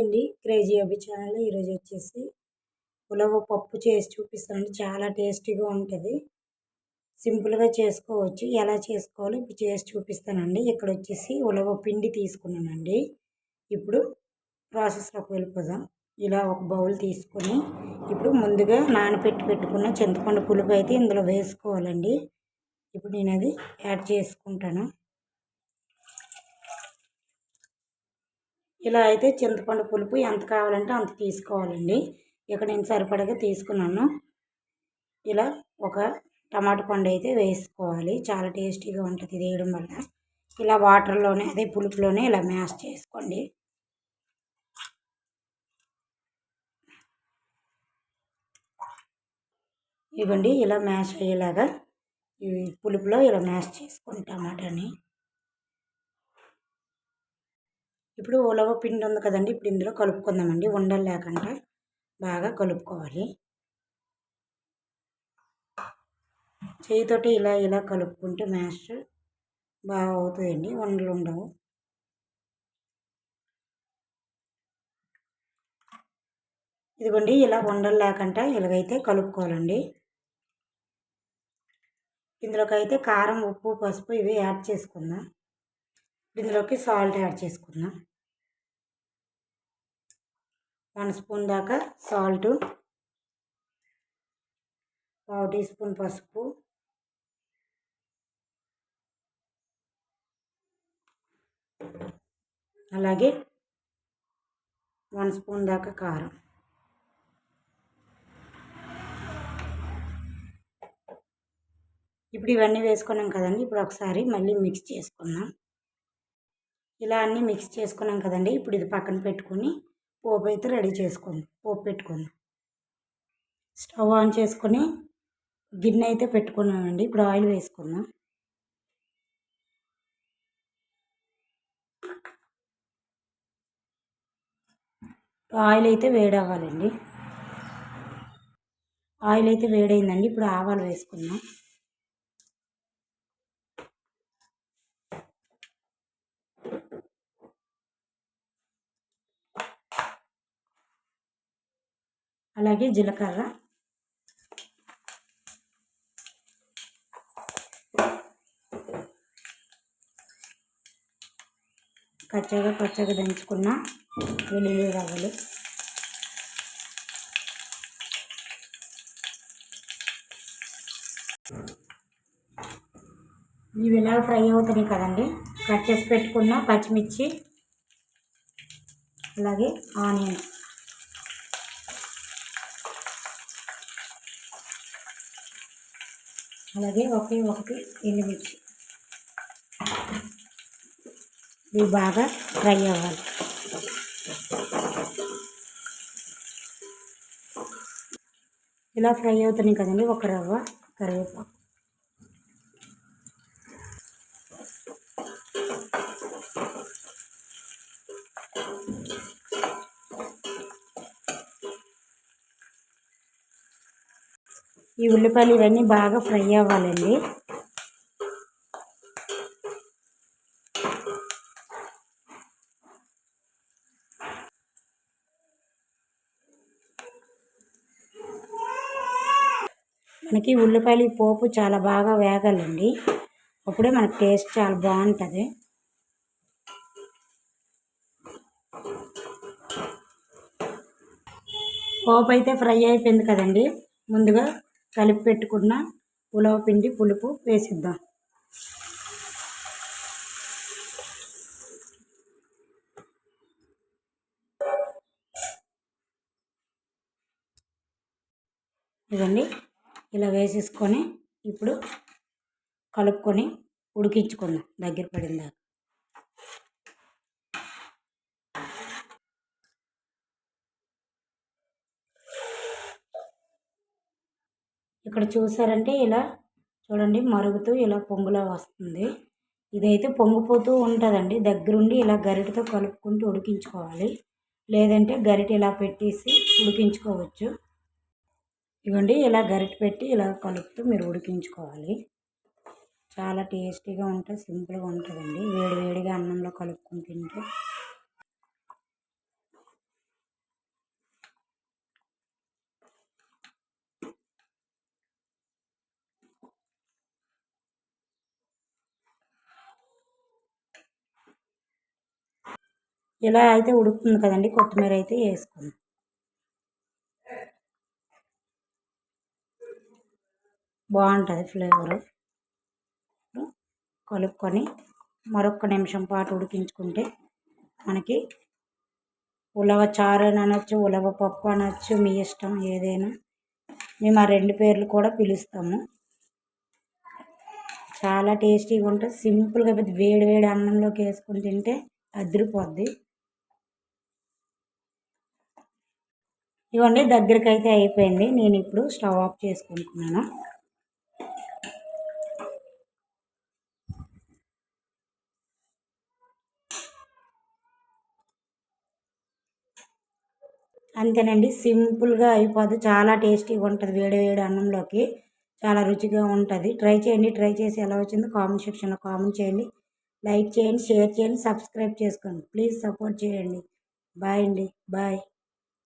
అండి క్రేజీ అబ్బి ఛానల్ ఈరోజు వచ్చేసి ఉలవ పప్పు చేసి చూపిస్తానండి. చాలా టేస్టీగా ఉంటుంది. సింపుల్గా చేసుకోవచ్చు. ఎలా చేసుకోవాలో ఇప్పుడు చేసి చూపిస్తానండి. ఇక్కడ వచ్చేసి ఉలవ పిండి తీసుకున్నానండి. ఇప్పుడు ప్రాసెస్లోకి వెళ్ళిపోదాం. ఇలా ఒక బౌల్ తీసుకొని ఇప్పుడు ముందుగా నానబెట్టి పెట్టుకున్న చింతపండు పులుపు అయితే ఇందులో వేసుకోవాలండి. ఇప్పుడు నేను అది యాడ్ చేసుకుంటాను. ఇలా అయితే చింతపండు పులుపు ఎంత కావాలంటే అంత తీసుకోవాలండి. ఇక్కడ నేను సరిపడగా తీసుకున్నాను. ఇలా ఒక టమాటా పండు అయితే వేసుకోవాలి. చాలా టేస్టీగా ఉంటుంది వేయడం వల్ల. ఇలా వాటర్లోనే అదే పులుపులోనే ఇలా మ్యాష్ చేసుకోండి. ఇవ్వండి ఇలా మ్యాష్ అయ్యేలాగా ఈ పులుపులో ఇలా మ్యాష్ చేసుకోండి టమాటాని. ఇప్పుడు ఉలవ పిండి ఉంది కదండి ఇప్పుడు ఇందులో కలుపుకుందామండి. ఉండలు లేకుండా బాగా కలుపుకోవాలి. చేయితోటి ఇలా ఇలా కలుపుకుంటే మ్యాష్ బాగా అవుతుందండి ఉండలు ఉండవు. ఇదిగోండి ఇలా ఉండలు లేకుండా ఇలాగైతే కలుపుకోవాలండి. ఇందులోకి అయితే కారం ఉప్పు పసుపు ఇవి యాడ్ చేసుకుందాం. ఇందులోకి సాల్ట్ యాడ్ చేసుకుందాం. వన్ స్పూన్ దాకా సాల్ట్ పావు టీ స్పూన్ పసుపు అలాగే వన్ స్పూన్ దాకా కారం. ఇప్పుడు ఇవన్నీ వేసుకున్నాం కదండి ఇప్పుడు ఒకసారి మళ్ళీ మిక్స్ చేసుకున్నాం ఇలా అన్నీ మిక్స్ చేసుకున్నాం కదండి ఇప్పుడు ఇది పక్కన పెట్టుకొని పోపు అయితే రెడీ చేసుకుందాం పోపు పెట్టుకుందాం. స్టవ్ ఆన్ చేసుకొని గిన్నె అయితే పెట్టుకున్నానండి ఇప్పుడు ఆయిల్ వేసుకుందాం. ఆయిల్ అయితే వేడవ్వాలండి. ఆయిల్ అయితే వేడైందండి ఇప్పుడు ఆవాలు వేసుకుందాం. అలాగే జీలకర్ర. కచ్చగా పచ్చగా దంచుకున్న వెల్లుల్లి రవ్వలు. ఇవి ఇలా ఫ్రై అవుతున్నాయి కదండి? కట్ చేసి పెట్టుకున్న పచ్చిమిర్చి అలాగే ఆనియన్స్. అలాగే ఒకే ఒకటి ఎండుమిర్చి ఇవి బాగా ఫ్రై అవ్వాలి. ఇలా ఫ్రై అవుతున్నాయి కదండి ఒక రవ్వ కరివేపాకు. ఈ ఉల్లిపాయలు ఇవన్నీ బాగా ఫ్రై అవ్వాలండి. మనకి ఉల్లిపాయలు పోపు చాలా బాగా వేగాలండి. అప్పుడే మనకి టేస్ట్ చాలా బాగుంటుంది. పోపు అయితే ఫ్రై అయిపోయింది కదండి. ముందుగా కలిపి పెట్టుకున్న పులవ పిండి పులుపు వేసిద్దాం. ఇదండి. ఇలా వేసేసుకొని ఇప్పుడు కలుపుకొని ఉడికించుకుందాం. దగ్గర పడిందాక. ఇక్కడ చూసారంటే ఇలా చూడండి మరుగుతూ ఇలా పొంగులా వస్తుంది. ఇదైతే పొంగిపోతూ ఉంటుందండి. దగ్గరుండి ఇలా గరిటతో కలుపుకుంటూ ఉడికించుకోవాలి. లేదంటే గరిట ఇలా పెట్టేసి ఉడికించుకోవచ్చు. ఇవ్వండి ఇలా గరిట పెట్టి ఇలా కలుపుతూ మీరు ఉడికించుకోవాలి. చాలా టేస్టీగా ఉంటుంది సింపుల్గా ఉంటుందండి. వేడి వేడిగా అన్నంలో కలుపుకుని తింటే ఇలా అయితే ఉడుకుతుంది కదండి కొత్తిమీర అయితే వేసుకుందాం. బాగుంటుంది ఫ్లేవరు. కలుపుకొని మరొక నిమిషం పాటు ఉడికించుకుంటే మనకి ఉలవ చారు అని అనొచ్చు ఉలవ పప్పు అనొచ్చు మీ ఇష్టం ఏదైనా. మేము ఆ రెండు పేర్లు కూడా పిలుస్తాము. చాలా టేస్టీగా ఉంటుంది. సింపుల్గా పెద్ద వేడి వేడి అన్నంలోకి వేసుకుని తింటే అదిరిపోద్ది. ఇవన్నీ దగ్గరికి అయితే అయిపోయింది. నేను ఇప్పుడు స్టవ్ ఆఫ్ చేసుకుంటున్నాను. అంతేనండి సింపుల్గా అయిపోద్ది. చాలా టేస్టీగా ఉంటుంది వేడి వేడి అన్నంలోకి. చాలా రుచిగా ఉంటుంది. ట్రై చేయండి ట్రై చేసి ఎలా వచ్చిందో కామెంట్ సెక్షన్లో కామెంట్ చేయండి. లైక్ చేయండి షేర్ చేయండి సబ్స్క్రైబ్ చేసుకోండి. ప్లీజ్ సపోర్ట్ చేయండి. బాయ్ అండి. బాయ్.